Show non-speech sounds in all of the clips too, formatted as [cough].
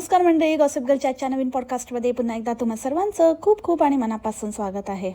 नमस्कार मंडळी गॉसिप गर्लच्या आजच्या नवीन पॉडकास्टमध्ये पुन्हा एकदा तुम्हा सर्वांचं खूप खूप आणि मनापासून स्वागत आहे.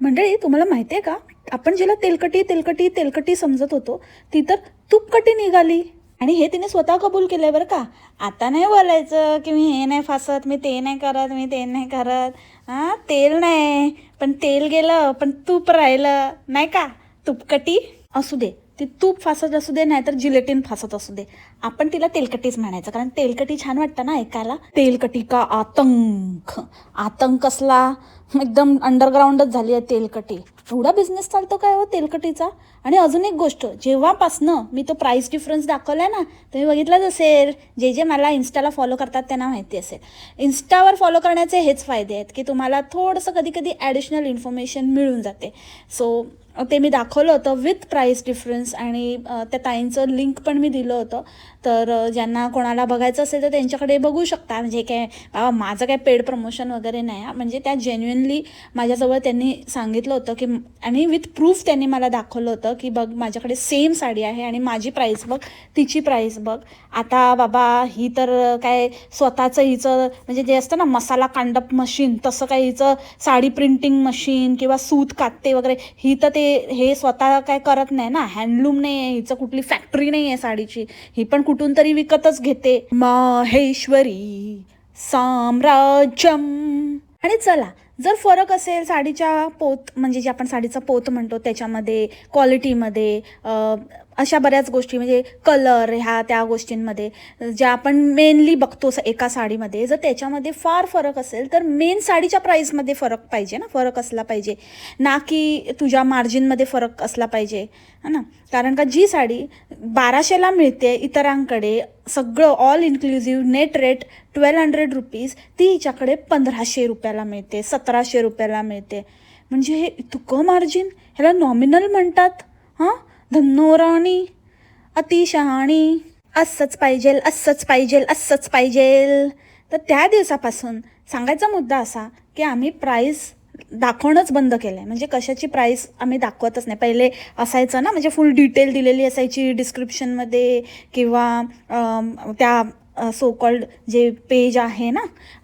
मंडळी तुम्हाला माहिती आहे का? आपण जिला तेलकटी तेलकटी तेलकटी समजत होतो ती तर तुपकटी निघाली. आणि हे तिने स्वतः कबूल केलंय बरं का? आता नाही बोलायचं की मी हे नाही फासत मी ते नाही करत मी ते नाही करत. हां तेल नाही पण तेल गेलं पण तूप राहिलं नाही का? तुपकटी? असू दे. ती तूप फासत असू दे नाहीतर जिलेटिन फासत असू दे. आपण तिला तेलकटीच म्हणायचं कारण तेलकटी छान वाटतं ना ऐकायला. तेलकटी का आतंक. आतंक असला एकदम अंडरग्राऊंडच झाली आहे तेलकटी. एवढा बिझनेस चालतो काय हो तेलकटीचा? आणि अजून एक गोष्ट जेव्हापासनं मी तो प्राईस डिफरन्स दाखवला ना तुम्ही बघितलंच असेल जे जे मला इन्स्टाला फॉलो करतात त्यांना माहिती असेल. इन्स्टावर फॉलो करण्याचे हेच फायदे आहेत की तुम्हाला थोडंसं कधी कधी ॲडिशनल इन्फॉर्मेशन मिळून जाते. सो ते मी दाखवलं होतं विथ प्राईस डिफरन्स आणि त्या ताईंचं लिंक पण मी दिलं होतं. तर ज्यांना कोणाला बघायचं असेल तर त्यांच्याकडे बघू शकता. म्हणजे काय बाबा माझं काय पेड प्रमोशन वगैरे नाही हा. म्हणजे त्या जेन्युअनली माझ्याजवळ त्यांनी सांगितलं होतं की आणि विथ प्रूफ त्यांनी मला दाखवलं होतं की बघ माझ्याकडे सेम साडी आहे आणि माझी प्राईस बघ तिची प्राईस बघ. आता बाबा ही तर काय स्वतःचं हिचं म्हणजे जे असतं ना मसाला कांडप मशीन तसं काही हिचं साडी प्रिंटिंग मशीन किंवा सूत कातते वगैरे ही तर ते हे स्वतः काय करत नाही ना. हँडलूम नाही आहे हिचं कुठली फॅक्टरी नाही आहे साडीची. ही पण कुठून तरी विकतच घेते. माहेश्वरी साम्राज्यम. आणि चला जर फरक असेल साडीच्या पोत म्हणजे जे आपण साडीचा पोत म्हणतो त्याच्यामध्ये क्वालिटीमध्ये अशा बऱ्याच गोष्टी म्हणजे कलर ह्या त्या गोष्टींमध्ये. ज्या आपण मेनली बघतो एका साडीमध्ये जर त्याच्यामध्ये फार फरक असेल तर मेन साडीच्या प्राईसमध्ये फरक पाहिजे ना. फरक असला पाहिजे. ना की तुझ्या मार्जिनमध्ये फरक असला पाहिजे. है ना? कारण का जी साडी बाराशेला मिळते इतरांकडे सगळं all inclusive net rate twelve hundred rupees ती हिच्याकडे पंधराशे रुपयाला मिळते सतराशे रुपयाला मिळते. म्हणजे हे इतकं मार्जिन ह्याला नॉमिनल म्हणतात? हां? धन्नोराणी अतिशहाणी असंच पाहिजेल असंच पाहिजेल असंच पाहिजेल तर त्या दिवसापासून सांगायचा मुद्दा असा की आम्ही प्राईस दाखवणंच बंद केलं आहे म्हणजे कशाची प्राईस आम्ही दाखवतच नाही. पहिले असायचं ना म्हणजे फुल डिटेल दिलेली असायची डिस्क्रिप्शनमध्ये किंवा त्या सो कॉल्ड जे पेज आहे ना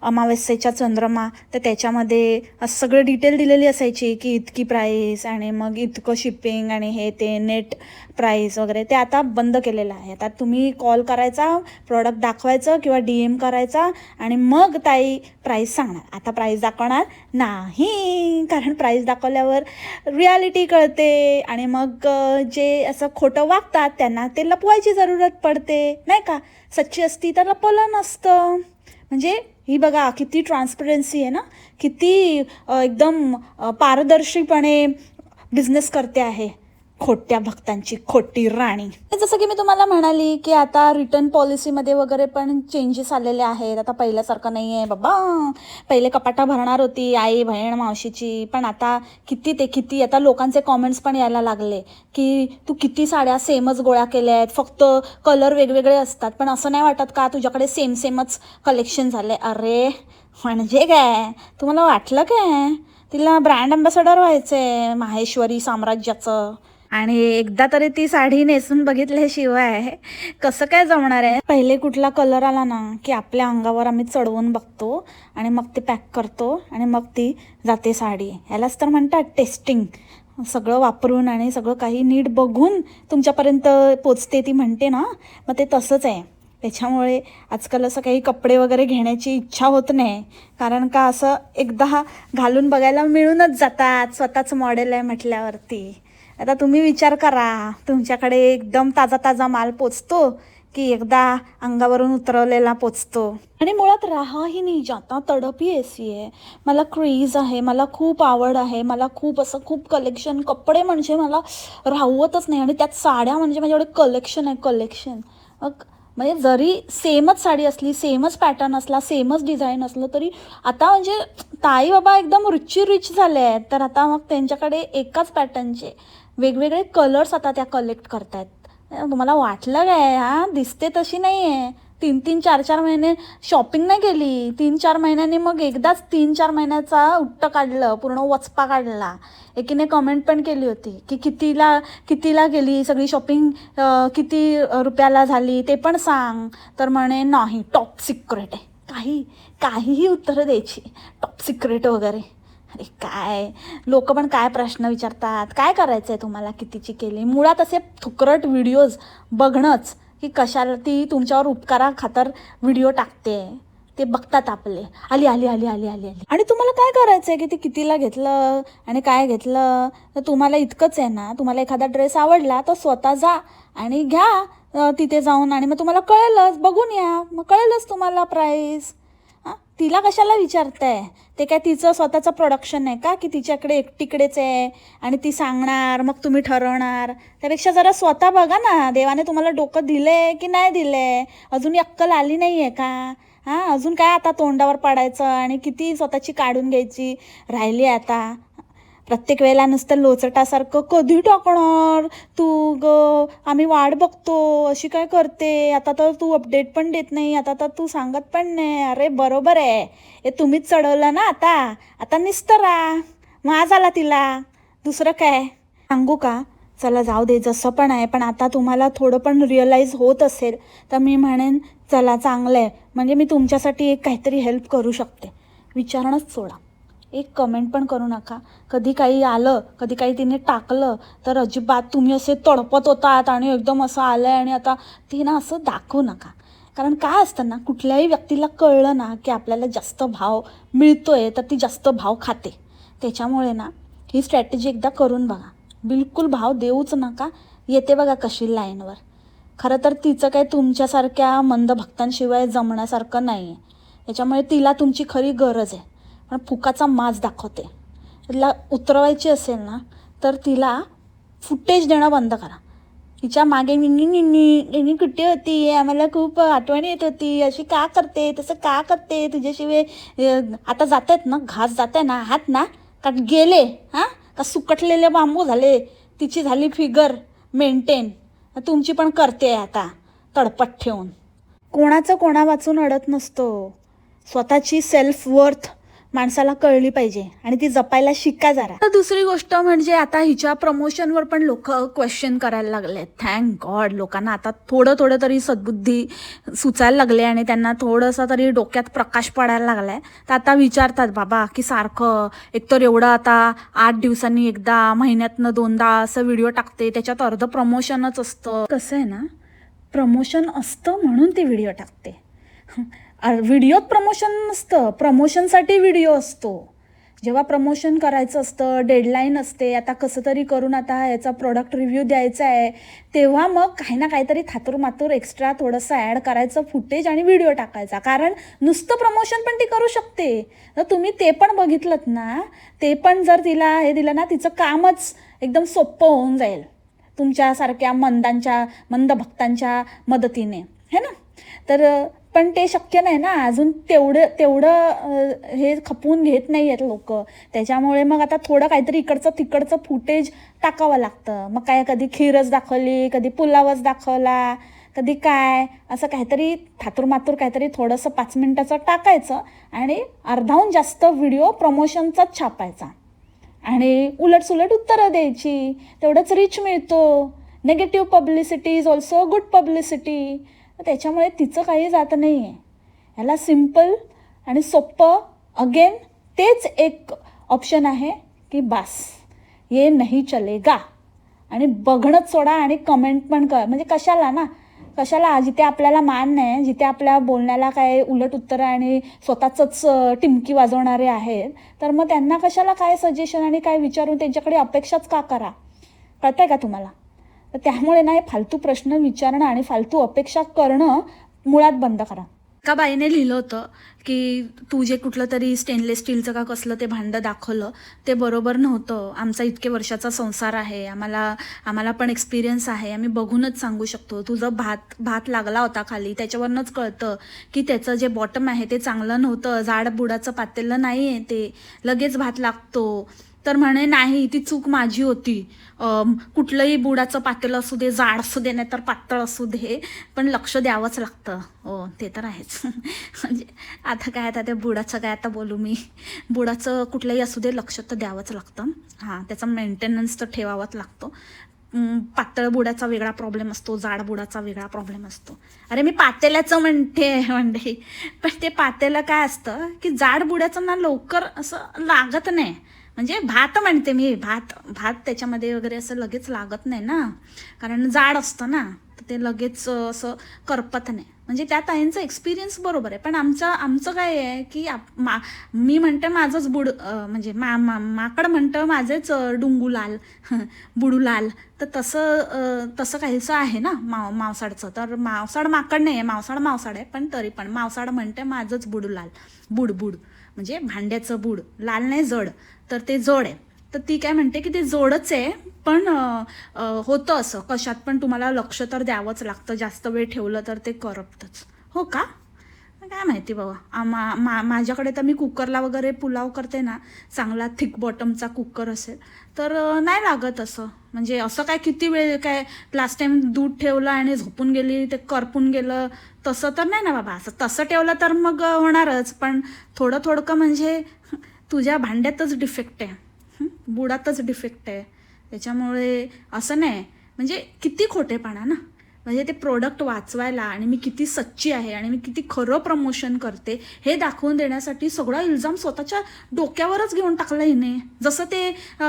अमावस्येच्या चंद्रमा तर त्याच्यामध्ये सगळं डिटेल दिलेली असायची की इतकी प्राईस आणि मग इतकं शिपिंग आणि हे ते नेट प्राईस वगैरे ते आता बंद केलेलं आहे. आता तुम्ही कॉल करायचा प्रॉडक्ट दाखवायचं किंवा डी एम करायचा आणि मग ताई प्राईस सांगणार. आता प्राईस दाखवणार नाही कारण प्राईस दाखवल्यावर रियालिटी कळते आणि मग जे असं खोटं वागतात त्यांना ते लपवायची जरूरत पडते नाही का? सच्ची असती तर लपवलं नसतं म्हणजे ही बघा किती ट्रान्सपरन्सी आहे ना? किती एकदम पारदर्शीपणे बिझनेस करते आहे. खोट्या भक्तांची खोटी राणी. जसं की मी तुम्हाला म्हणाली की आता रिटर्न पॉलिसीमध्ये वगैरे पण चेंजेस आलेले आहेत. आता पहिल्यासारखं नाही आहे बाबा पहिले कपाटा भरणार होती आई बहीण मावशीची. पण आता किती ते किती आता लोकांचे कॉमेंट्स पण यायला लागले की तू किती साड्या सेमच गोळ्या केल्या आहेत. फक्त कलर वेगवेगळे असतात. पण असं नाही वाटत का तुझ्याकडे सेम सेमच कलेक्शन झाले? अरे म्हणजे काय? तुम्हाला वाटलं काय? तिला ब्रँड अम्बॅसडर व्हायचंय माहेश्वरी साम्राज्याचं. आणि एकदा तरी ती साडी नेसून बघितल्याशिवाय कसं काय जमणार आहे? पहिले कुठला कलर आला ना की आपल्या अंगावर आम्ही चढवून बघतो आणि मग ते पॅक करतो आणि मग ती जाते साडी. यालाच तर म्हणतात टेस्टिंग सगळं वापरून आणि सगळं काही नीट बघून तुमच्यापर्यंत पोचते ती म्हणते ना मग ते तसंच आहे. त्याच्यामुळे आजकाल असं काही कपडे वगैरे घेण्याची इच्छा होत नाही. कारण का असं एकदा घालून बघायला मिळूनच जातात. स्वतःच मॉडेल आहे म्हटल्यावरती. आता तुम्ही विचार करा. तुमच्याकडे एकदम ताजा ताजा माल पोचतो की एकदा अंगावरून उतरवलेला पोचतो? आणि मुळात राहाही नाही जाता तडपी एसी आहे. मला क्रेज आहे मला खूप आवड आहे मला खूप असं खूप कलेक्शन कपडे म्हणजे मला राहवतच नाही. आणि त्यात साड्या म्हणजे माझ्याकडे कलेक्शन आहे कलेक्शन मग म्हणजे जरी सेमच साडी असली सेमच पॅटर्न असला सेमच डिझाईन असलं तरी आता म्हणजे ताई बाबा एकदम रुची रुच झाले आहेत. तर आता मग त्यांच्याकडे एकाच पॅटर्नचे वेगवेगळे कलर्स आता त्या कलेक्ट करतायत. तुम्हाला वाटलं काय? हा दिसते तशी नाही आहे तीन तीन चार चार महिने शॉपिंग नाही केली. तीन चार महिन्यांनी मग एकदाच तीन चार महिन्याचा उट्ट काढलं पूर्ण वचपा काढला. एकीने कमेंट पण केली होती की कितीला कितीला गेली सगळी शॉपिंग किती रुपयाला झाली ते पण सांग. तर म्हणे नाही टॉप सिक्रेट आहे. काही काहीही उत्तरं द्यायची. टॉप सिक्रेट वगैरे. अरे काय? लोक पण काय प्रश्न विचारतात? काय करायचं आहे तुम्हाला कितीची केली? मुळात असे थुकरट व्हिडिओज बघणंच की कशाला ती तुमच्यावर उपकारा खातर व्हिडिओ टाकते. ते बघतात आपले. आली आली आली आली आली आली. आणि तुम्हाला काय करायचं आहे की ते कितीला घेतलं आणि काय घेतलं? तर तुम्हाला इतकंच आहे ना. तुम्हाला एखादा ड्रेस आवडला तर स्वतः जा आणि घ्या तिथे जाऊन. आणि मग तुम्हाला कळेलच. बघून या. मग कळेलच तुम्हाला प्राईस तिला कशाला विचारताय? ते काय तिचं स्वतःचं प्रोडक्शन आहे का? की तिच्याकडे एकटीकडेच आहे आणि ती सांगणार मग तुम्ही ठरवणार? त्यापेक्षा जरा स्वतः बघा ना. देवाने तुम्हाला डोकं दिले की नाही दिले अजून अक्कल आली नाही आहे का? हां अजून काय आता तोंडावर पडायचं आणि किती स्वतःची काढून घ्यायची? राहिली आता. प्रत्येक वेळेला नुसतं लोचटासारखं कधी टाकणार तू ग? आम्ही वाट बघतो अशी काय करते? आता तर तू अपडेट पण देत नाही आता तर तू सांगत पण नाही. अरे बरोबर आहे. हे तुम्हीच चढवलं ना आता. आता निस्तरा माज आला तिला. दुसरं काय? सांगू का? चला जाऊ दे. जसं पण आहे पण आता तुम्हाला थोडं पण रिअलाईज होत असेल तर मी म्हणेन चला चांगलं आहे. म्हणजे मी तुमच्यासाठी एक काहीतरी हेल्प करू शकते. विचारणंच सोडा. एक कमेंट पण करू नका. कधी काही आलं कधी काही तिने टाकलं तर अजिबात तुम्ही असे तडपत होतात आणि एकदम असं आलं आहे आणि आता ते ना असं दाखवू नका. कारण काय असतं ना कुठल्याही व्यक्तीला कळलं ना की आपल्याला जास्त भाव मिळतोय तर ती जास्त भाव खाते. त्याच्यामुळे ना ही स्ट्रॅटेजी एकदा करून बघा. बिलकुल भाव देऊच नका. येते बघा कशी लाईनवर खरं तर तिचं काही तुमच्यासारख्या मंद भक्तांशिवाय जमण्यासारखं नाही आहे त्याच्यामुळे तिला तुमची खरी गरज आहे. पण फुकाचा माज दाखवते. तिला उतरवायची असेल ना तर तिला फुटेज देणं बंद करा. तिच्यामागे निन्नी निन्नी निन्नी कुठे होती? आम्हाला खूप आठवण येत होती. अशी का करते? तसं का करते? तुझ्याशिवाय आता जात आहेत ना? घास जात आहे ना? हात ना? का गेले? हां? का सुकटलेले बांबू झाले? तिची झाली फिगर मेंटेन तुमची पण करते आता तडपट ठेवून. कोणाचं कोणा वाचून अडत नसतो. स्वतःची सेल्फ वर्थ माणसाला कळली पाहिजे आणि ती जपायला शिका जरा. तर दुसरी गोष्ट म्हणजे आता हिच्या प्रमोशनवर पण लोक क्वेश्चन करायला लागले थँक गॉड लोकांना आता थोडं थोडं तरी सद्बुद्धी सुचायला लागले आणि त्यांना थोडंसं तरी डोक्यात प्रकाश पडायला लागलाय. तर आता विचारतात बाबा की सारखं एकतर एवढं आता आठ दिवसांनी एकदा महिन्यातनं दोनदा असं व्हिडिओ टाकते त्याच्यात अर्ध प्रमोशनच असतं. कसं आहे ना प्रमोशन असतं म्हणून ती व्हिडिओ टाकते. व्हिडिओत प्रमोशन नसतं. प्रमोशनसाठी व्हिडिओ असतो. जेव्हा प्रमोशन करायचं असतं डेडलाईन असते आता कसं तरी करून आता याचा प्रोडक्ट रिव्ह्यू द्यायचा आहे तेव्हा मग काही ना काहीतरी थातूर मातूर एक्स्ट्रा थोडंसं ॲड करायचं फुटेज आणि व्हिडिओ टाकायचा. कारण नुसतं प्रमोशन पण ती करू शकते. तर तुम्ही ते पण बघितलं ना ते पण जर तिला हे दिलं ना तिचं कामच एकदम सोपं होऊन जाईल. तुमच्यासारख्या मंदांच्या मंद भक्तांच्या मदतीने. तर पण ते शक्य नाही ना. अजून तेवढं तेवढं हे खपवून घेत नाही आहेत लोक. त्याच्यामुळे मग आता थोडं काहीतरी इकडचं तिकडचं फुटेज टाकावं लागतं. मग काय कधी खीरच दाखवली कधी पुलावच दाखवला कधी काय असं काहीतरी थातूर मातूर काहीतरी थोडंसं पाच मिनटाचं टाकायचं आणि अर्धाहून जास्त व्हिडिओ प्रमोशनचाच छापायचा. आणि उलटसुलट उत्तरं द्यायची. तेवढंच रिच मिळतो. Negative publicity is also good publicity त्याच्यामुळे तिचं काही जात नाही आहे ह्याला सिंपल आणि सोप्पं अगेन तेच एक ऑप्शन आहे की बास ये नाही चलेगा. आणि बघणंच सोडा आणि कमेंट पण कर. म्हणजे कशाला ना कशाला जिथे आपल्याला मान नाही जिथे आपल्या बोलण्याला काय उलट उत्तरं आणि स्वतःचंच टिमकी वाजवणारे आहेत तर मग त्यांना कशाला काय सजेशन आणि काय विचारून त्यांच्याकडे अपेक्षाच का करा? कळतंय का तुम्हाला? तर त्यामुळे ना हे फालतू प्रश्न विचारणं आणि फालतू अपेक्षा करणं मुळात बंद करा. एका बाईने लिहिलं होतं की तू जे कुठलं तरी स्टेनलेस स्टीलचं का कसलं ते भांडं दाखवलं ते बरोबर नव्हतं. आमचा इतके वर्षाचा संसार आहे आम्हाला आम्हाला पण एक्सपिरियन्स आहे आम्ही बघूनच सांगू शकतो. तुझं भात भात लागला होता खाली त्याच्यावरनंच कळतं की त्याचं जे बॉटम आहे ते चांगलं नव्हतं जाड बुडाचं पातेलं नाही आहे ते. लगेच भात लागतो. तर म्हणे नाही ती चूक माझी होती. कुठलंही बुडाचं पातेलं असू दे जाड असू दे नाही तर पातळ असू दे पण लक्ष द्यावंच लागतं. हो ते तर आहेच. [laughs] म्हणजे आता काय आता त्या बुडाचं काय आता बोलू मी. बुडाचं कुठलंही असू दे लक्ष तर द्यावंच लागतं. हां त्याचा मेंटेनन्स तर ठेवावाच लागतो. पातळ बुडाचा वेगळा प्रॉब्लेम असतो जाड बुडाचा वेगळा प्रॉब्लेम असतो. अरे मी पातेल्याचं म्हणते म्हणते पण ते पातेलं काय असतं की जाड बुडाचं ना लवकर असं लागत नाही. म्हणजे भात म्हणते मी भात भात त्याच्यामध्ये वगैरे असं लगेच लागत नाही ना. कारण जाड असतं ना तर ते लगेच असं करपत नाही. म्हणजे त्या ताईंचा एक्सपिरियन्स बरोबर आहे. पण आमचं आमचं काय आहे की आप- मा मी म्हणते माझंच बुड म्हणजे मा मा माकड म्हणतं माझेच डुंगूलाल [laughs] बुडूलाल. तर तसं तसं काहीचं आहे ना माव मावसाडचं. तर मावसाड माकड नाही आहे मावसाड मावसाड आहे पण तरी पण मावसाड म्हणते माझंच बुडूलाल. बुड बुड म्हणजे भांड्याचं बूड लाल नाही जड. तर ते जड आहे. तर ती काय म्हणते की ते जोडच आहे पण होतं असं. कशात पण तुम्हाला लक्ष तर द्यावंच लागतं. जास्त वेळ ठेवलं तर ते करपतंच. हो का? काय माहिती बाबा? मा मा माझ्याकडे तर मी कुकरला वगैरे पुलाव करते ना चांगला थिक बॉटमचा कुकर असेल तर नाही लागत असं. म्हणजे असं काय किती वेळ काय लास्ट टाइम दूध ठेवलं आणि झोपून गेली ते करपून गेलं तसं तर नाही ना बाबा. असं तसं ठेवलं तर मग होणारच पण थोडं थोडकं म्हणजे तुझ्या भांड्यातच डिफेक्ट आहे. बुडातच डिफेक्ट आहे. त्याच्यामुळे असं नाही. म्हणजे किती खोटेपणा ना? म्हणजे ते प्रोडक्ट वाचवायला आणि मी किती सच्ची आहे आणि मी किती खरं प्रमोशन करते हे दाखवून देण्यासाठी सगळा इल्जाम स्वतःच्या डोक्यावरच घेऊन टाकला हिने. जसं ते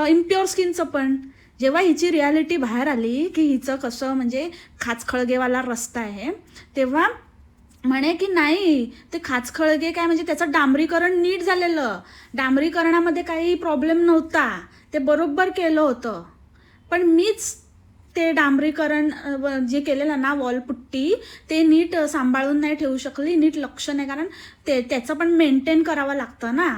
इम्प्युअर स्किनचं पण. जेव्हा हिची रियालिटी बाहेर आली की हिचं कसं म्हणजे खाचखळगेवाला रस्ता आहे तेव्हा म्हणे की नाही ते खाचखळगे काय म्हणजे त्याचं डांबरीकरण नीट झालेलं. डांबरीकरणामध्ये काही प्रॉब्लेम नव्हता. ते बरोबर केलं होतं. पण मीच ते डांबरीकरण व- जे केलेलं ना वॉलपुट्टी ते नीट सांभाळून नाही ठेवू शकली नीट लक्ष नाही कारण ते त्याचं पण मेंटेन करावं लागतं ना.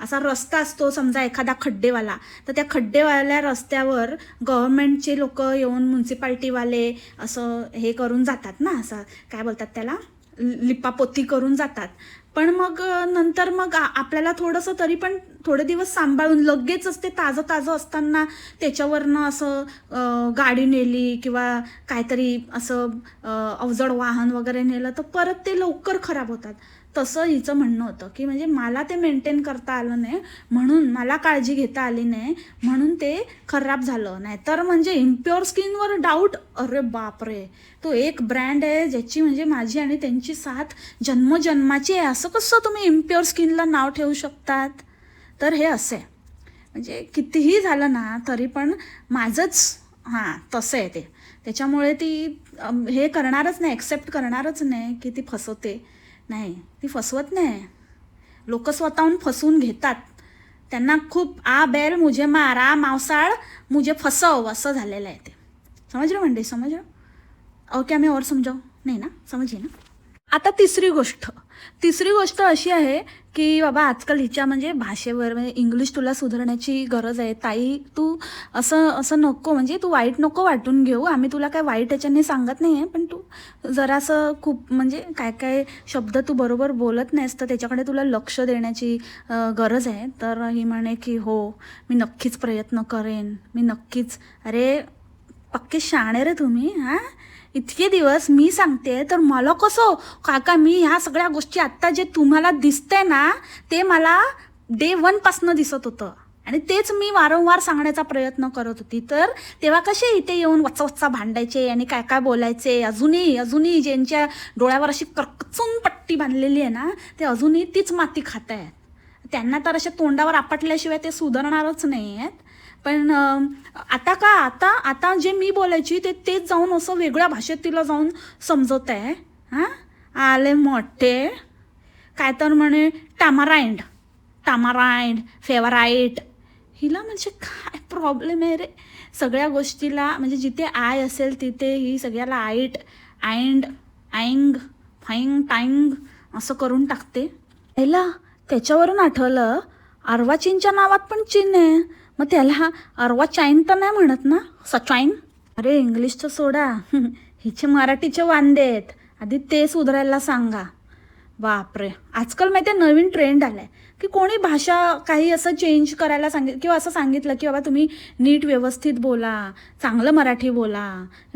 असा रस्ता असतो समजा एखादा खड्डेवाला तर त्या खड्डेवाल्या रस्त्यावर गव्हर्नमेंटचे लोक येऊन म्युन्सिपाल्टीवाले असं हे करून जातात ना असं काय बोलतात त्याला? लिपापोती करून जातात. पण मग नंतर मग आपल्याला थोडंसं तरी पण थोडे दिवस सांभाळून लगेचच ते ताजं ताजं असताना त्याच्यावरनं असं गाडी नेली किंवा काहीतरी असं अवजड वाहन वगैरे नेलं तर परत ते लवकर खराब होतात. तसं हिचं म्हणणं होतं की म्हणजे मला ते मेंटेन करता आलं नाही म्हणून मला काळजी घेता आली नाही म्हणून ते खराब झालं. नाही तर म्हणजे इम्प्युअर स्किनवर डाऊट अरे बापरे! तो एक ब्रँड आहे ज्याची म्हणजे माझी आणि त्यांची साथ जन्मजन्माची आहे. असं कसं तुम्ही इम्प्युअर स्किनला नाव ठेवू शकतात? तर हे असे. आहे. म्हणजे कितीही झालं ना तरी पण माझंच हां तसं आहे ते. त्याच्यामुळे ती हे करणारच नाही ॲक्सेप्ट करणारच नाही की ती फसवते. नाही ती फसवत नाही. लोक स्वतःहून फसवून घेतात. त्यांना खूप आ बैल मुझे मारा मावसाळ मुझे फसव असं झालेलं आहे ते. समजलं म्हणजे समजलं? ओके आम्ही और समजाव? नाही ना? समजे ना? आता तिसरी गोष्ट. तिसरी गोष्ट अशी आहे की बाबा आजकाल हिच्या म्हणजे भाषेवर म्हणजे इंग्लिश तुला सुधारण्याची गरज आहे. ताई तू असं असं नको म्हणजे तू वाईट नको वाटून घेऊ. आम्ही तुला काय वाईट याच्याने सांगत नाही आहे पण तू जरासं खूप म्हणजे काय काय शब्द तू बरोबर बोलत नाहीस तर त्याच्याकडे तुला लक्ष देण्याची गरज आहे. तर ही म्हणे की हो मी नक्कीच प्रयत्न करेन. मी नक्कीच. अरे पक्के शाणे रे तुम्ही हां? इतके दिवस मी सांगते तर मला कसं? काका मी ह्या सगळ्या गोष्टी आत्ता जे तुम्हाला दिसतंय ना ते मला डे वनपासनं दिसत होतं. आणि तेच मी वारंवार सांगण्याचा प्रयत्न करत होती. तर तेव्हा कसे इथे येऊन वच्चा वच्चा भांडायचे आणि काय काय बोलायचे? अजूनही अजूनही ज्यांच्या डोळ्यावर अशी करकचून पट्टी बांधलेली आहे ना ते अजूनही तीच माती खात आहेत. त्यांना तर अशा तोंडावर आपटल्याशिवाय ते सुधारणारच नाही आहेत पण आता का आता आता जे मी बोलायची ते तेच जाऊन असं वेगळ्या भाषेत तिला जाऊन समजवत आहे. हां? आले मोठे. काय तर म्हणे टामाराइंड टामाराइंड फेवराईट हिला म्हणजे काय प्रॉब्लेम आहे रे? सगळ्या गोष्टीला म्हणजे जिथे आय असेल तिथे ही सगळ्याला आईट आईंड आईंग फाईंग टाईंग असं करून टाकते. पहिला त्याच्यावरून आठवलं अर्वाचीनच्या नावात पण चीन आहे. मग त्याला अरवा चाईन तर नाही म्हणत ना? सचाईन अरे इंग्लिशचं सोडा. [laughs] हिचे मराठीचे वांदे आहेत. आधी ते सुधारायला सांगा. बापरे. आजकाल माहिती आहे नवीन ट्रेंड आलाय. की कोणी भाषा काही असं चेंज करायला सांगित किंवा असं सांगितलं की बाबा तुम्ही नीट व्यवस्थित बोला चांगलं मराठी बोला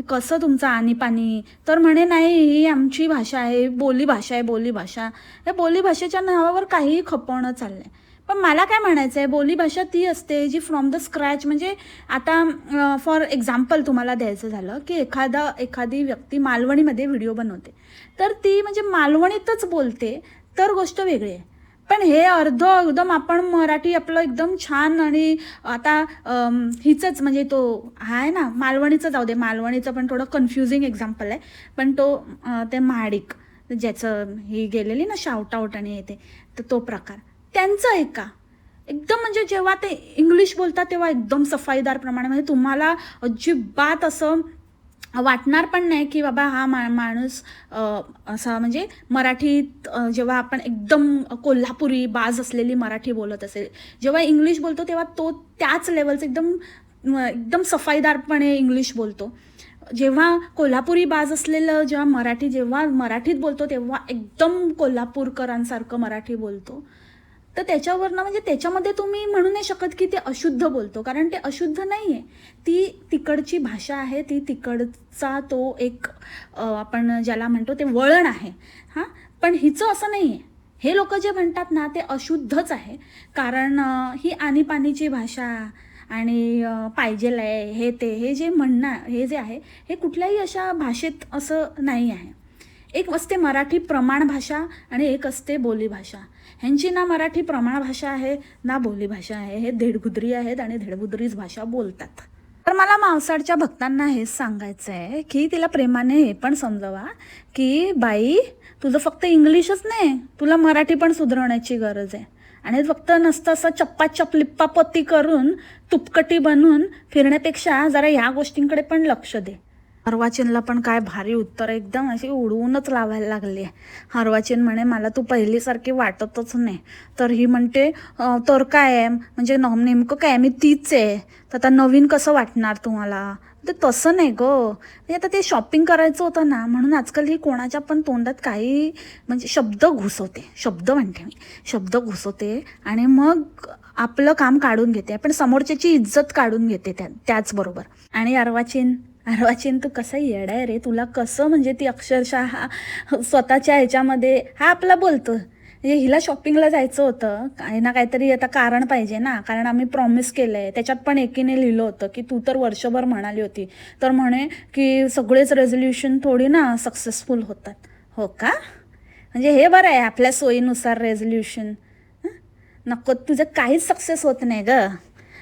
कसं तुमचं आणीपाणी तर म्हणे नाही ही आमची भाषा आहे बोली भाषा आहे बोली भाषा. या बोली भाषेच्या नावावर काहीही खपवणं चाललं आहे पण मला काय म्हणायचं आहे बोलीभाषा ती असते जी फ्रॉम द स्क्रॅच म्हणजे आता फॉर एक्झाम्पल तुम्हाला द्यायचं झालं की एखादा एखादी व्यक्ती मालवणीमध्ये व्हिडिओ बनवते. तर ती म्हणजे मालवणीतच बोलते तर गोष्ट वेगळी आहे. पण हे अर्ध एकदम आपण मराठी आपलं एकदम छान आणि आता हिचंच म्हणजे तो आहे ना मालवणीचं जाऊ दे मालवणीचं पण थोडं कन्फ्युजिंग एक्झाम्पल आहे. पण तो ते महाडिक ज्याचं ही गेलेली ना शाउट आउट आणि येते तर तो प्रकार. त्यांचं आहे का? एकदम म्हणजे जेव्हा ते इंग्लिश बोलतात तेव्हा एकदम सफाईदार प्रमाणे म्हणजे तुम्हाला अजिबात असं वाटणार पण नाही की बाबा हा मा माणूस असा म्हणजे मराठीत जेव्हा आपण एकदम कोल्हापुरी बाज असलेली मराठी बोलत असेल जेव्हा इंग्लिश बोलतो तेव्हा तो त्याच लेवलचं एकदम एकदम सफाईदारपणे इंग्लिश बोलतो. जेव्हा कोल्हापुरी बाज असलेलं जेव्हा मराठी जेव्हा मराठीत बोलतो तेव्हा एकदम कोल्हापूरकरांसारखं मराठी बोलतो. तर त्याच्यावरनं म्हणजे त्याच्यामध्ये तुम्ही म्हणू नाही शकत की ते अशुद्ध बोलतो कारण ते अशुद्ध नाही आहे ती तिकडची भाषा आहे ती तिकडचा तो एक आपण ज्याला म्हणतो ते वळण आहे. हां? पण हिचं असं नाही आहे हे लोक जे म्हणतात ना ते अशुद्धच आहे. कारण ही आणीपाणीची भाषा आणि पाहिजेल आहे हे ते हे जे म्हणणं हे जे आहे हे कुठल्याही अशा भाषेत असं नाही आहे. एक असते मराठी प्रमाण भाषा आणि एक असते बोलीभाषा ह्यांची ना मराठी प्रमाण भाषा आहे ना बोलीभाषा आहे हे धेडगुदरी आहेत आणि धेडगुदरीच भाषा बोलतात. तर मला मावसाडच्या भक्तांना हेच सांगायचं आहे की तिला प्रेमाने हे पण समजवा की बाई तुझं फक्त इंग्लिशच नाही तुला मराठी पण सुधारण्याची गरज आहे. आणि फक्त नसतं असं चप्पा चपलिप्पापत्ती करून तुपकटी बनून फिरण्यापेक्षा जरा ह्या गोष्टींकडे पण लक्ष दे. हरवाचीनला पण काय भारी उत्तर एकदम अशी उडवूनच लावायला लागली आहे. हरवाचीन म्हणे मला तू पहिलीसारखी वाटतच नाही. तर ही म्हणते तर काय आहे? म्हणजे न नेमकं काय मी तीच आहे. तर आता नवीन कसं वाटणार तुम्हाला? ते तसं नाही ग. म्हणजे आता ते शॉपिंग करायचं होतं ना म्हणून आजकाल ही कोणाच्या पण तोंडात काही म्हणजे शब्द घुसवते. शब्द म्हणते मी. शब्द घुसवते आणि मग आपलं काम काढून घेते. पण समोरच्याची इज्जत काढून घेते त्या त्याचबरोबर. आणि अर्वाचीन अर्वाचीन तू कसं येडा आहे रे? तुला कसं म्हणजे ती अक्षरशः हा स्वतःच्या ह्याच्यामध्ये हा आपला बोलतो. म्हणजे हिला शॉपिंगला जायचं होतं. काही ना काहीतरी आता कारण पाहिजे ना. कारण आम्ही प्रॉमिस केलं आहे त्याच्यात पण एकीने लिहिलं होतं की तू तर वर्षभर म्हणाली होती. तर म्हणे की सगळेच रेझोल्युशन थोडी ना सक्सेसफुल होतात. हो का? म्हणजे हे बरं आहे आपल्या सोयीनुसार रेझोल्युशन नको तुझं काहीच सक्सेस होत नाही ग.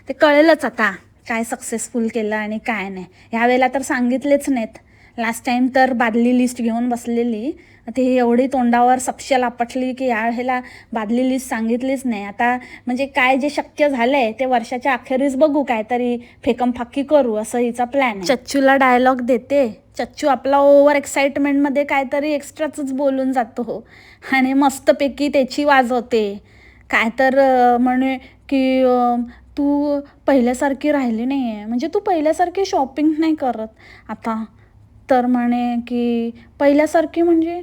ते कळेलच आता. काय सक्सेसफुल केलं आणि काय नाही. ह्यावेळेला तर सांगितलेच नाहीत. लास्ट टाइम तर बादली लिस्ट घेऊन बसलेली. ते एवढी तोंडावर सपशल आपटली की यावेळेला बादली लिस्ट सांगितलीच नाही. आता म्हणजे काय जे शक्य झालंय ते वर्षाच्या अखेरीस बघू. काहीतरी फेकम फाकी करू असं हिचा प्लॅन चच्चूला डायलॉग देते. चच्चू आपला ओव्हर एक्साइटमेंटमध्ये काहीतरी एक्स्ट्राच बोलून जातो. हो आणि मस्तपैकी त्याची वाजवते काय तर म्हणे की तू पहिल्यासारखी राहिली नाही आहे म्हणजे तू पहिल्यासारखी शॉपिंग नाही करत. आता तर म्हणे की पहिल्यासारखी म्हणजे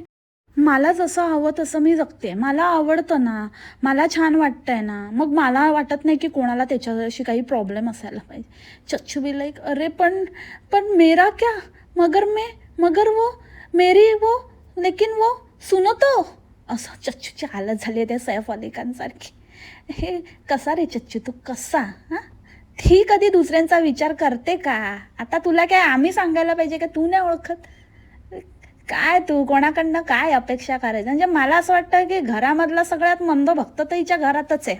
मला जसं हवं तसं मी जगते. मला आवडतं ना मला छान वाटतंय ना मग मला वाटत नाही की कोणाला त्याच्याशी काही प्रॉब्लेम असायला पाहिजे. चच्चू बी लाईक अरे पण पण मेरा क्या? मगर मे मगर वो मेरी वो लेकिन वो सुनो तो. असं चच्छूची हालत झाली आहे त्या सैफ अली खानसारखी हे कसा रे चच्चू तू कसा हां? ती कधी दुसऱ्यांचा विचार करते का? आता तुला काय आम्ही सांगायला पाहिजे का? तू नाही ओळखत? काय तू? कोणाकडनं काय अपेक्षा करायचं? म्हणजे मला असं वाटतं की घरामधला सगळ्यात मंद भक्त तर हिच्या घरातच आहे.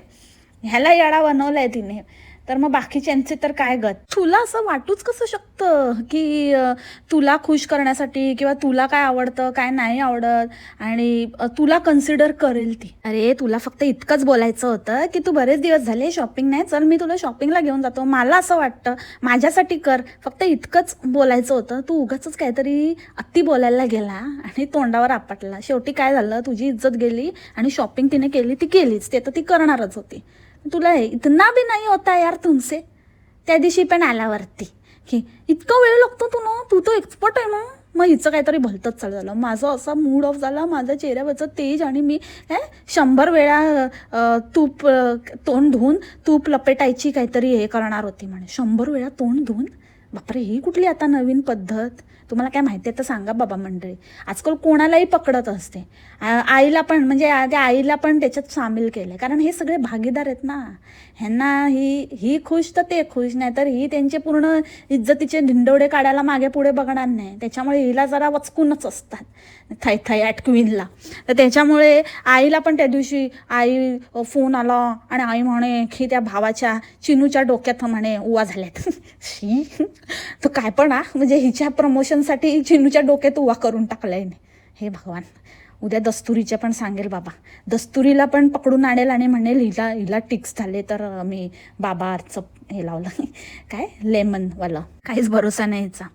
ह्याला येडा बनवलाय तिने. तर मग बाकीच्यांचे तर काय गत? तुला असं वाटूच कसं शकतं की तुला खुश करण्यासाठी किंवा तुला काय आवडतं काय नाही आवडत आणि तुला कन्सिडर करेल ती. अरे तुला फक्त इतकंच बोलायचं होतं की तू बरेच दिवस झाले शॉपिंग नाही चल मी तुला शॉपिंगला घेऊन जातो. मला असं वाटतं माझ्यासाठी कर. फक्त इतकंच बोलायचं होतं. तू उगाच काहीतरी अति बोलायला गेला आणि तोंडावर आपटला. शेवटी काय झालं? तुझी इज्जत गेली आणि शॉपिंग तिने केली ती केलीच. ते तर ती करणारच होती. तुला हे इतना भी नाही होता यार तुमसे। त्या दिवशी पण आला वरती. की इतका वेळ लागतो तू ना तू तर एक्सपर्ट आहे ना. मग हिचं काहीतरी भलतंच चालू झालं. माझं असा मूड ऑफ झाला माझ्या चेहऱ्यावरचं तेज आणि मी हे शंभर वेळा तूप तोंड धुवून तूप लपेटायची काहीतरी हे करणार होती म्हणे. शंभर वेळा तोंड धुवून? बापरे ही कुठली आता नवीन पद्धत? तुम्हाला काय माहिती आहे? तर सांगा बाबा मंडळी. आजकाल कोणालाही पकडत असते. आईला पण म्हणजे आधी त्या आईला पण त्याच्यात सामील केलं कारण हे सगळे भागीदार आहेत ना. ह्यांना ही ही खुश तर ते खुश नाही तर ही त्यांचे पूर्ण इज्जतीचे ढिंडोडे काढायला मागे पुढे बघणार नाही. त्याच्यामुळे हिला जरा वचकूनच असतात. थै थै ॲट क्वीनला तर त्याच्यामुळे आईला पण त्या दिवशी आई फोन आला आणि आई म्हणे की त्या भावाच्या चिनूच्या डोक्यात म्हणे उवा झाल्यात. [laughs] शी. तो काय पण हा. म्हणजे हिच्या प्रमोशन प्रमोशनसाठी चिनूच्या डोक्यात उवा करून टाकलाय हे भगवान. उद्या दस्तुरीच्या पण सांगेल बाबा. दस्तुरीला पण पकडून आणेल आणि म्हणेल हिला हिला टिक्स झाले तर मी मी बाबाचं हे लावलं. [laughs] काय? लेमनवालं. काहीच भरोसा नाही हिचा.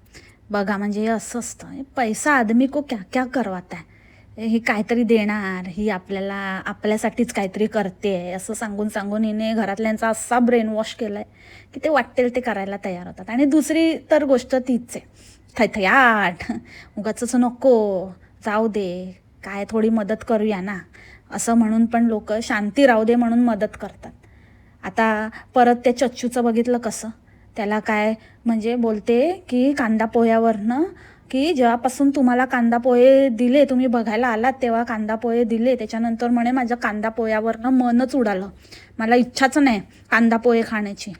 बघा म्हणजे हे असं असतं. पैसा आदमी को क्या क्या करवाता आहे ही काहीतरी देणार. ही आपल्याला आपल्यासाठीच काहीतरी करते. असं सांगून सांगून हिने घरातल्यांचा असा ब्रेन वॉश केला आहे की ते वाटेल ते करायला तयार होतात. आणि दुसरी तर गोष्ट तीच आहे. थैथयाट उगाच नको. जाऊ दे. काय थोडी मदत करूया ना. असं म्हणून पण लोक शांती राहू दे म्हणून मदत करतात. आता परत त्या चच्चूचं बघितलं कसं? त्याला काय म्हणजे बोलते की कांदा पोह्यावरनं की जेव्हापासून तुम्हाला कांदा पोहे दिले तुम्ही बघायला आलात तेव्हा कांदा पोहे दिले त्याच्यानंतर म्हणे माझं कांदा पोह्यावरनं मनच उडालं. मला इच्छाच नाही कांदा पोहे खाण्याची.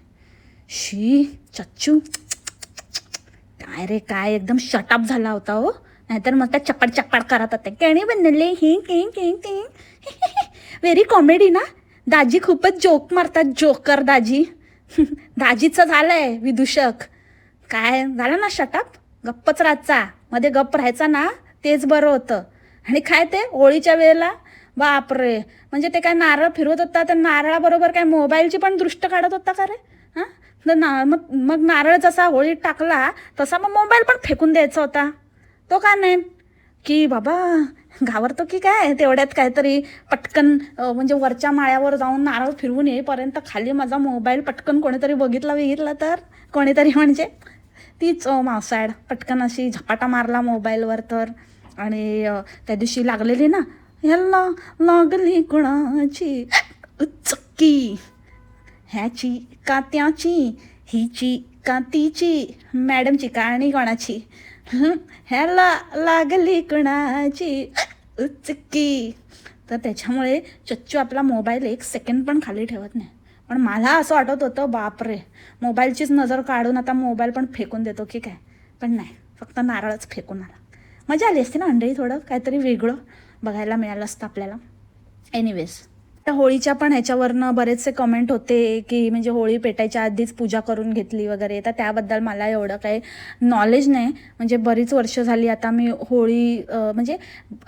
शी चच्चू. काय रे काय एकदम शटअप झाला होता हो. नाहीतर मग त्या चपाट चपाट करत होते. केणी बनले हिंग हिंग हिंग हिंग. [laughs] व्हेरी कॉमेडी ना? दाजी खूपच जोक मारतात जोकर दाजी. [laughs] दाजीचं झालंय विदूषक. काय झालं ना शटअप गप्पच राहायचा. मध्ये गप्प राहायचा ना? तेच बरं होतं. आणि काय ते? होळीच्या वेळेला? बापरे. म्हणजे ते काय नारळ फिरवत होता तर नारळाबरोबर काय मोबाईलची पण दृष्ट काढत होता का रे? हां? ना मग मग नारळ जसा होळीत टाकला तसा मग मोबाईल पण फेकून द्यायचा होता. तो का नाही? की बाबा घाबरतो की काय? तेवढ्यात काहीतरी पटकन म्हणजे वरच्या माळ्यावर जाऊन नारळ फिरवून येईपर्यंत खाली माझा मोबाईल पटकन कोणीतरी बघितला बघितला तर? कोणीतरी म्हणजे तीच मावसाळ पटकन अशी झपाटा मारला मोबाईलवर तर. आणि त्या दिवशी लागलेली ना ह्याला लागली कुणाची? चक्की. ह्याची कात्याची हिची कातीची मॅडमची का आणि कोणाची ह्याला लागली कुणाची? उचकी. तर त्याच्यामुळे चच्चू आपला मोबाईल एक सेकंड पण खाली ठेवत नाही. पण मला असं वाटत होतं बापरे मोबाईलचीच नजर काढून आता मोबाईल पण फेकून देतो की काय? पण नाही फक्त नारळच फेकून आला. मजा आली असते ना अंडळी थोडं? काहीतरी वेगळं बघायला मिळालं असतं आपल्याला. एनिवेज त्या होळीच्या पण ह्याच्यावरनं बरेचसे कमेंट होते की म्हणजे होळी पेटायच्या आधीच पूजा करून घेतली वगैरे. तर त्याबद्दल मला एवढं काही नॉलेज नाही. म्हणजे बरीच वर्ष झाली आता मी होळी म्हणजे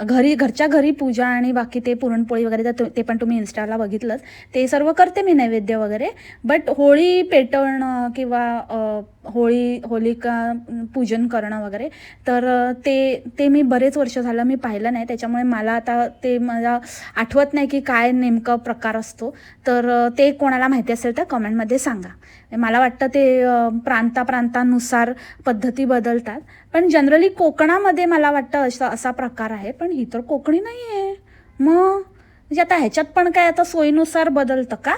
घरी घरच्या घरी पूजा आणि बाकी ते पुरणपोळी वगैरे तर ते पण तुम्ही इन्स्टाला बघितलंच. ते सर्व करते मी नैवेद्य वगैरे. बट होळी पेटवणं किंवा होळी होलिका पूजन करणं वगैरे तर ते ते मी बरेच वर्ष झालं मी पाहिलं नाही. त्याच्यामुळे मला आता ते मला आठवत नाही की काय नेमकं प्रकार असतो. तर ते कोणाला माहिती असेल तर कमेंटमध्ये सांगा. मला वाटतं ते प्रांताप्रांतानुसार पद्धती बदलतात. पण जनरली कोकणामध्ये मला वाटतं असा असा प्रकार आहे. पण ही तर कोकणी नाही आहे मग? म्हणजे आता ह्याच्यात पण काय आता सोयीनुसार बदलतं का?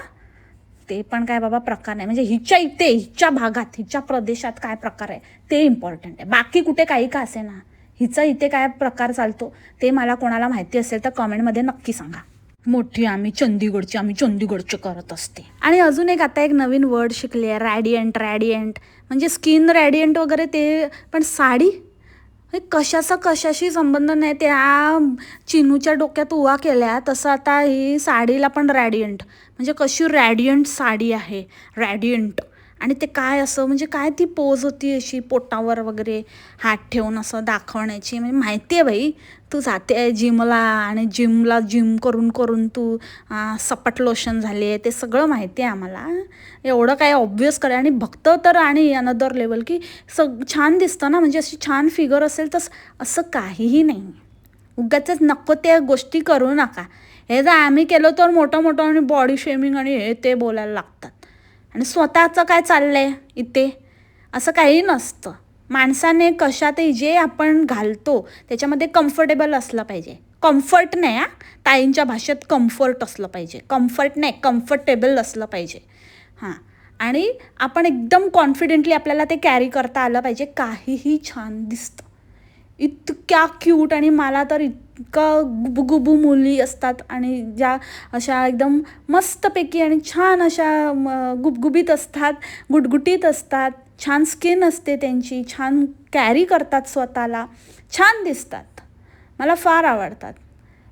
ते पण काय बाबा प्रकार नाही. म्हणजे हिच्या इथे हिच्या भागात हिच्या प्रदेशात काय प्रकार आहे? ते इम्पॉर्टंट आहे. बाकी कुठे काही का असे ना हिचा इथे काय प्रकार चालतो ते मला कोणाला माहिती असेल तर कमेंटमध्ये नक्की सांगा. मोठी आम्ही चंदीगडची आम्ही चंदीगडची करत असते. आणि अजून एक आता एक नवीन वर्ड शिकले आहे रॅडियंट रॅडियंट म्हणजे स्किन रॅडियंट वगैरे ते पण साडी? हे कशाचा कशाशी संबंध नाही त्या चिनूच्या डोक्यात उवा केल्या तसं आता ही साडीला पण रॅडियंट म्हणजे कशी रॅडियंट साडी आहे? रॅडियंट आणि ते काय असं म्हणजे काय ती पोज होती अशी पोटावर वगैरे हात ठेवून असं दाखवण्याची? म्हणजे माहिती आहे बाई तू जाते आहे जिमला आणि जिमला जिम करून करून तू सपट सपाट लोशन झाली आहे ते सगळं माहिती आहे आम्हाला. एवढं काय ऑब्वियस करे आणि भक्त तर आणि अनदर लेवल की सग छान दिसतं ना म्हणजे अशी छान फिगर असेल तर असं काहीही नाही. उगाच नको त्या गोष्टी करू नका. हे जर आम्ही केलं तर मोठं मोठं आणि बॉडी शेमिंग आणि हे ते बोलायला लागतात. आणि स्वतःचं काय चाललं आहे इथे? असं काही नसतं. माणसाने कशातही जे आपण घालतो त्याच्यामध्ये कम्फर्टेबल असलं पाहिजे. कम्फर्ट नाही हा. ताईंच्या भाषेत कम्फर्ट असलं पाहिजे. कम्फर्ट नाही कम्फर्टेबल असलं पाहिजे. हां. आणि आपण एकदम कॉन्फिडेंटली आपल्याला ते कॅरी करता आलं पाहिजे. काहीही छान दिसतं. इतक्या क्यूट आणि मला तर इतकं गुबगुबू मुली असतात आणि ज्या अशा एकदम मस्तपैकी आणि छान अशा गुबगुबीत असतात गुटगुटीत असतात छान स्किन असते त्यांची छान कॅरी करतात स्वतःला छान दिसतात. मला फार आवडतात.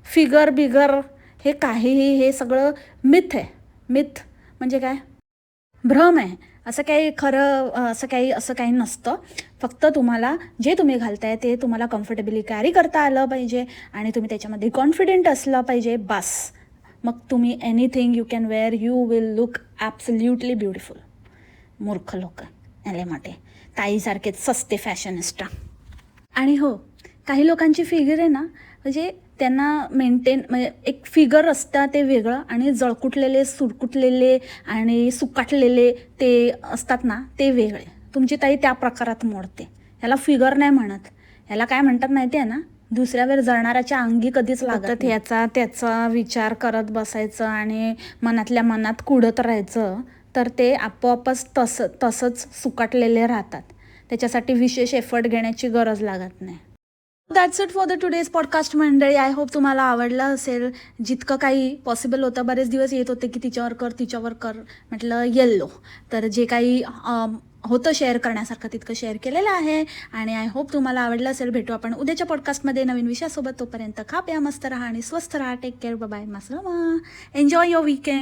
फिगर बिगर हे काहीही हे सगळं मिथ आहे. मिथ म्हणजे काय? भ्रम आहे. असं काही खरं असं काही असं काही नसतं. फक्त तुम्हाला जे तुम्ही घालताय ते तुम्हाला कम्फर्टेबली कॅरी करता आलं पाहिजे आणि तुम्ही त्याच्यामध्ये कॉन्फिडेंट असलं पाहिजे बस. मग तुम्ही anything you can wear you will look absolutely beautiful मूर्ख लोक याले माटे. ताईसारखेच सस्ते फॅशनिस्टा आणि हो काही लोकांची फिगर आहे ना म्हणजे त्यांना मेंटेन म्हणजे एक फिगर असतं ते वेगळं आणि जळकुटलेले सुरकुटलेले आणि सुकाटलेले ते असतात ना ते वेगळे. तुमची ताई त्या प्रकारात मोडते. ह्याला फिगर नाही म्हणत. ह्याला काय म्हणतात माहिती आहे ना दुसऱ्यावर जळणाऱ्याच्या अंगी कधीच लागत ह्याचा त्याचा विचार करत बसायचं आणि मनातल्या मनात कुडत राहायचं तर ते आपोआपच तसं तसंच सुकाटलेले राहतात. त्याच्यासाठी विशेष एफर्ट घेण्याची गरज लागत नाही. That's it for the today's podcast मंडळी. आय होप तुम्हाला आवडलं असेल. जितकं काही पॉसिबल होतं बरेच दिवस येत होते की तिच्यावर कर तिच्यावर कर म्हटलं येल्लो तर जे काही होतं शेअर करण्यासारखं तितकं शेअर केलेलं आहे. आणि आय होप तुम्हाला आवडलं असेल. भेटू आपण उद्याच्या पॉडकास्टमध्ये नवीन विषयासोबत. तोपर्यंत खा प्या मस्त राहा आणि स्वस्थ राहा. टेक केअर बाय मस्त एन्जॉय युअर वीकेंड